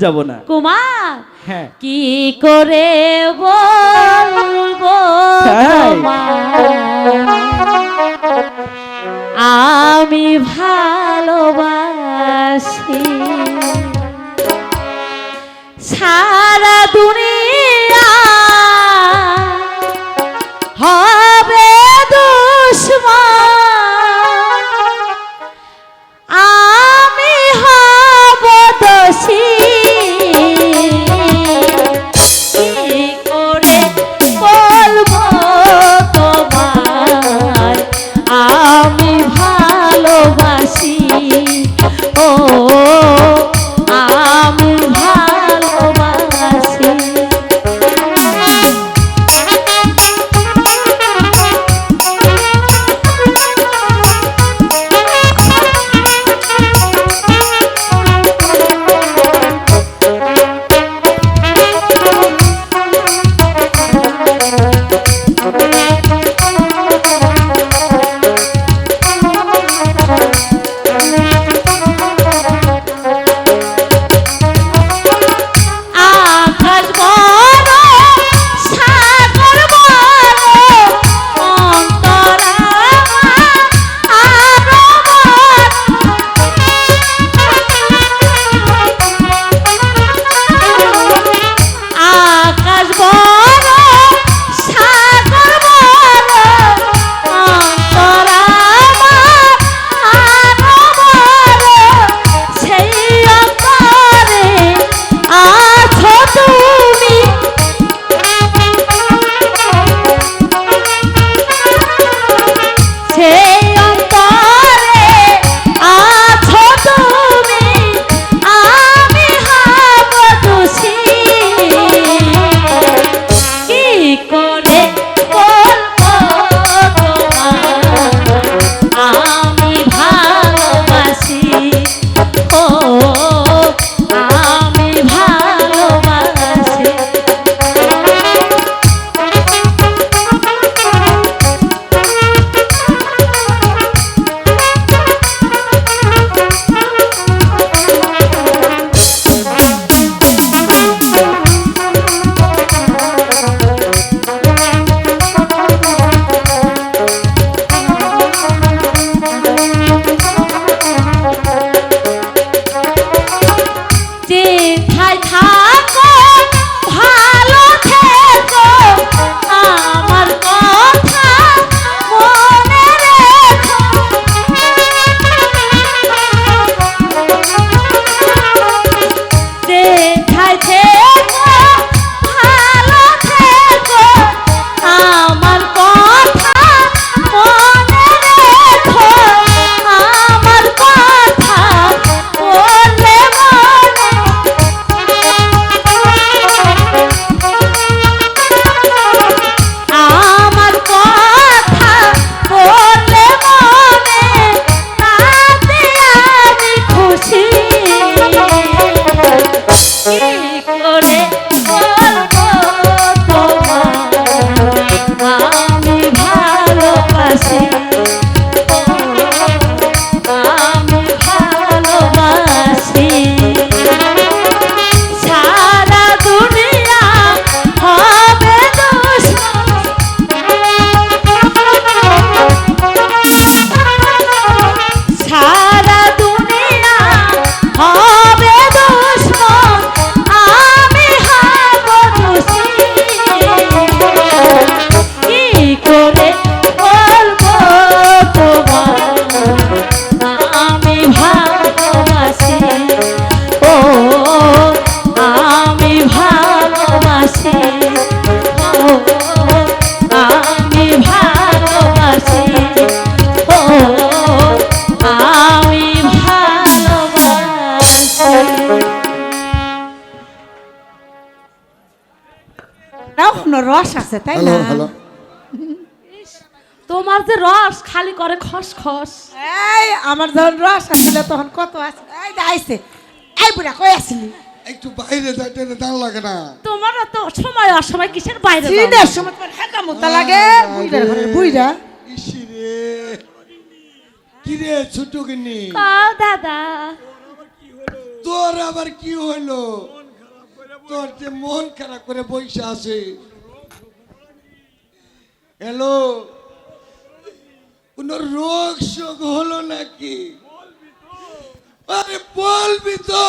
যাব না। কুমার হ্যাঁ। কি করে বলব আমি ভালোবাসি। সারা দুনিয়া রস আছে তাই না? তোমার যে রস খালি করে খস খস এই আমার যখন রস আসছিল তখন কত আছে? এই যে আইছে। এই বুড়া কই আসলি? একটু বাইরে যাইতে দাম লাগে না। তোমার তো সময় অসময় কিসের বাইরে যাও? চিনের সময় তোমার হেঁকা মুতা লাগে। বুইড়া ঘরে বুইড়া। ইসি রে। কি রে ছোট কিনি কও দাদা। তোর আবার কি হইল তোর যে মন খারাপ করে বসে আছে। হ্যালো কোন রোগ শোক হলো নাকি? আরে বলবি তো।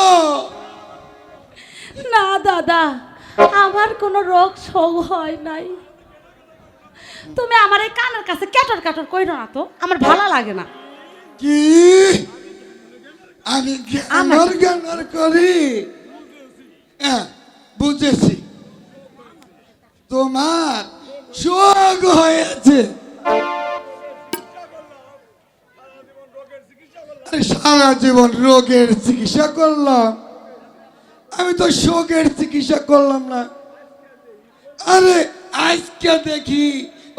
না দাদা আমার কোনো রোগ শোক হয় নাই। তুমি আমার এই কানের কাছে ক্যাটর ক্যাটর কইরো না তো আমার ভালো লাগে না। কি? আমি জ্ঞানর জ্ঞানর করি? হ্যাঁ বুঝেছি। তোমার শোক হয়েছে। আরে সারা জীবন রোগের চিকিৎসা করলাম। আমি তো শোকের চিকিৎসা করলাম না। আরে আজকে দেখি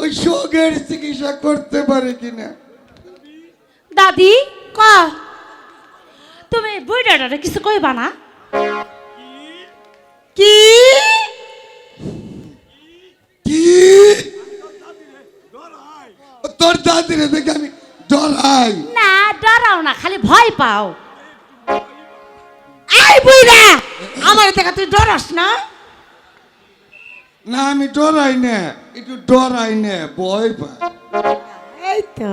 ওই শোকের চিকিৎসা করতে পারে কিনা। দাদি ক তুমি বুড়াটারে কিছু কইবা না? কি? কি? তোর দেখে আমি ডরাই। না ডরাও না খালি ভয় পাও। আই বুইরা আমার দেখা তুই ডরাস না? না আমি ডরাই না একটু ডরাই না ভয় পাই। এই তো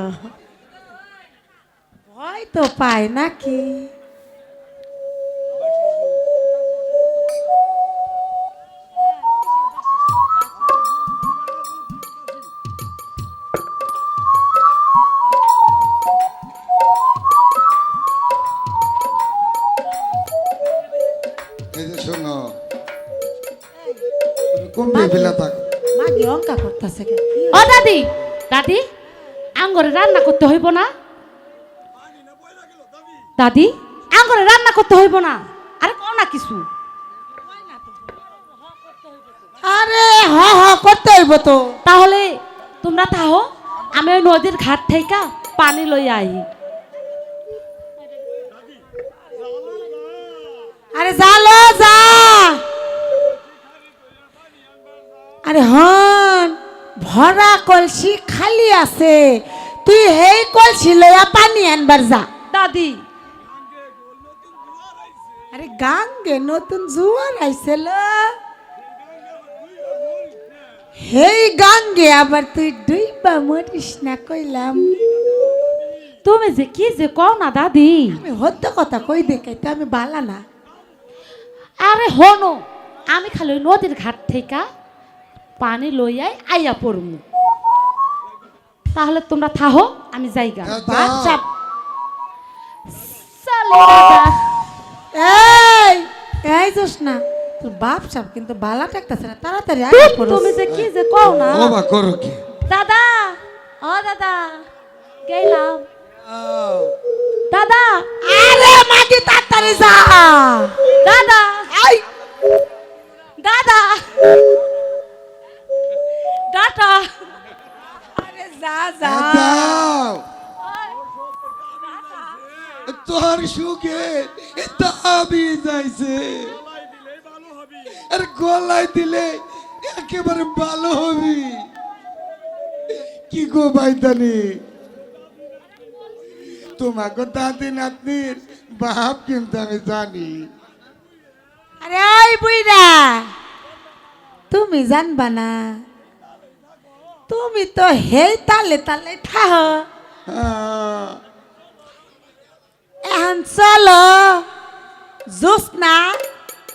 ভয় তো পায় নাকি? করতেছে ও দাদি দাদি আঙ্গরে রান্না করতে হইব না। দাদি আঙ্গরে রান্না করতে হইব না। আরে কও না কিছু। আরে হ হ করতে হইব তো। তাহলে তোমরা থাহো আমি ওই নদীর ঘাট থেকে পানি লই আই। আরে জালো যা। আরে হন ভরা কলসি খালি আছে। তুই হেই কলসি লইয়া পানি আনবার যা। দাদি। আরে গাঙ্গে নতুন জোয়ার আইছিল হেই গাঙ্গে আবার তুই ডুইবা মরিস না কইলাম। তুমি যে কি যে কও না দাদি। আমি হদ্দ কথা কই দেখাইতে আমি বালা না। আরে হনো আমি খালি নদীর ঘাট থেকে পানি লইয়াই আইয়া পড়মু। তাহলে তোমরা থাহো আমি যাইগা। দাদা। বাচ্চা এই এই যোস না তোর বাপ সাপ কিন্তু বালা টাকতেছে না তাড়াতাড়ি আগে পড়ো তুমি যে কি যে কও না। ও বা করো কি? দাদা ও দাদা গেলাম। দাদা। আরে মাগি তাড়াতাড়ি যা। দাদা। এই দাদা। ডাটা আরে যা যা। তোর সুখে দাবি যাইছে। আর গলায় দিলে একেবারে ভালো হবি। কি গো বাইদানি? তোমাকে দাদি নাতনির বাপ কিন্তু আমি জানি। আরে ওই বুইরা তুমি জানবা না। তুমি তো হেই তালে তালে ঠাহ। এখন চলো। জোসনা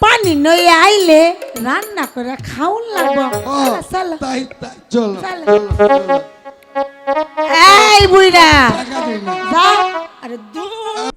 পানি নই আইলে রান্না করে খাউন লাগবো। চলো। তাই তাই চলো। চলো। এই বুইরা না যা আরে দূর